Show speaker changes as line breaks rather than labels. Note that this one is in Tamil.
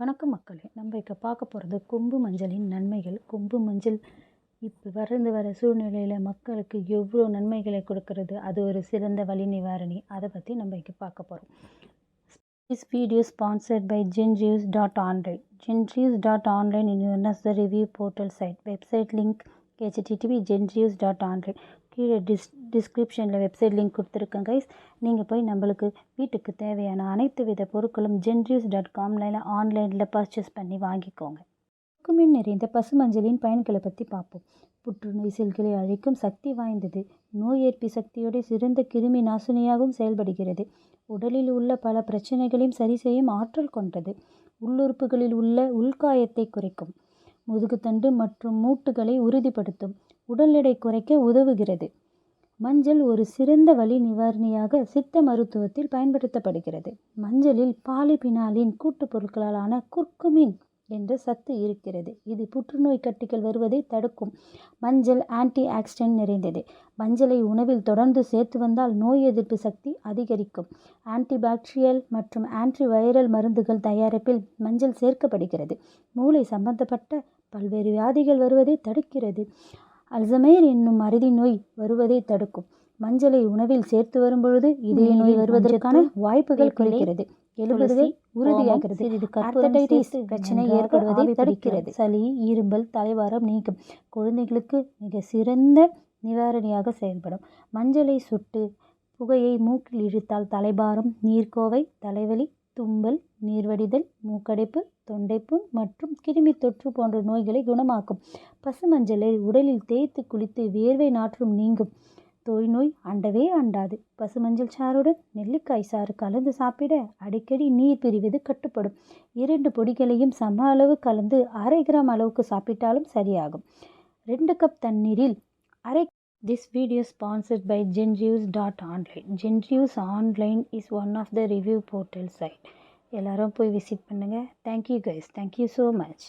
வணக்கம் மக்களே. நம்ம இப்போ பார்க்க போகிறது கொம்பு மஞ்சளின் நன்மைகள். கொம்பு மஞ்சள் இப்போ வறந்து வர சூழ்நிலையில் மக்களுக்கு எவ்வளோ நன்மைகளை கொடுக்கறது? அது ஒரு சிறந்த வழி நிவாரணி. அதை பற்றி நம்ம இங்கே பார்க்க போகிறோம் this video sponsored by Genjuice dot online Genjuice dot online in one of the review portal site. Website HTTP ஜென்ரியூஸ் dot online கீழே டிஸ் டிஸ்கிரிப்ஷனில் வெப்சைட் லிங்க் கொடுத்துருக்கேன் கைஸ் நீங்கள் போய் நம்மளுக்கு வீட்டுக்கு தேவையான அனைத்து வித பொருட்களும் ஜென்ரியூஸ் டாட் காம்ல ஆன்லைனில் பர்ச்சேஸ் பண்ணி வாங்கிக்கோங்க. குமிழ் நிறைந்த பசுமஞ்சளின் பயன்களை பற்றி பார்ப்போம். புற்றுநோய் செல்களை அழிக்கும் சக்தி வாய்ந்தது. நோய் எதிர்ப்பு சக்தியோட சிறந்த கிருமி நாசினியாகவும் செயல்படுகிறது. உடலில் உள்ள பல பிரச்சனைகளையும் சரி செய்யும் ஆற்றல் கொண்டது. உள்ளுறுப்புகளில் உள்ள உள்காயத்தை குறைக்கும். முதுகுத்தண்டு மற்றும் மூட்டுகளை உறுதிப்படுத்தும். உடல் எடை குறைக்க உதவுகிறது. மஞ்சள் ஒரு சிறந்த வலி நிவாரணியாக சித்த மருத்துவத்தில் பயன்படுத்தப்படுகிறது. மஞ்சளில் பாலிபினாலின் கூட்டுப் பொருட்களாலான குர்குமின் என்ற சத்து இருக்கிறது. இது புற்றுநோய் கட்டிகள் வருவதை தடுக்கும். மஞ்சள் ஆன்டி ஆக்சிடென்ட் நிறைந்தது. மஞ்சளை உணவில் தொடர்ந்து சேர்த்து வந்தால் நோய் எதிர்ப்பு சக்தி அதிகரிக்கும். ஆன்டிபாக்டீரியல் மற்றும் ஆன்டி வைரல் மருந்துகள் தயாரிப்பில் மஞ்சள் சேர்க்கப்படுகிறது. மூளை சம்பந்தப்பட்ட பல்வேறு வியாதிகள் வருவதை தடுக்கிறது. அல்சமேர் என்னும் அறுதி நோய் வருவதை தடுக்கும். மஞ்சளை உணவில் சேர்த்து வரும்பொழுது இதய நோய் வருவதற்கான வாய்ப்புகள் குறைகிறது. எழுபதுவை உறுதியாகிறது. ஆர்த்தடைட்டிஸ் பிரச்சனை ஏற்படுவதை தடுக்கிறது. சளி இரும்பல் தலைவாரம் நீக்கும். குழந்தைகளுக்கு மிக சிறந்த நிவாரணியாக செயல்படும். மஞ்சளை சுட்டு புகையை மூக்கில் இழுத்தால் தலைபாரம் நீர்க்கோவை தலைவலி தும்பல் நீர்வடிதல் மூக்கடைப்பு தொண்டைப்புண் மற்றும் கிருமி தொற்று போன்ற நோய்களை குணமாக்கும். பசுமஞ்சளை உடலில் தேய்த்து குளித்து வேர்வை நாற்றும் நீங்கும். தோய் நோய் அண்டவே அண்டாது. பசுமஞ்சள் சாறுடன் நெல்லிக்காய் சாறு கலந்து சாப்பிட அடிக்கடி நீர் பிரிவது கட்டுப்படும். இரண்டு பொடிகளையும் சம அளவு கலந்து அரை கிராம் அளவுக்கு சாப்பிட்டாலும் சரியாகும். ரெண்டு கப் தண்ணீரில் அரை this video sponsored by Genjuice dot online Genjuice online is one of the review portal site எல்லாரும் போய் விசிட் பண்ணுங்கள் thank you guys thank you so much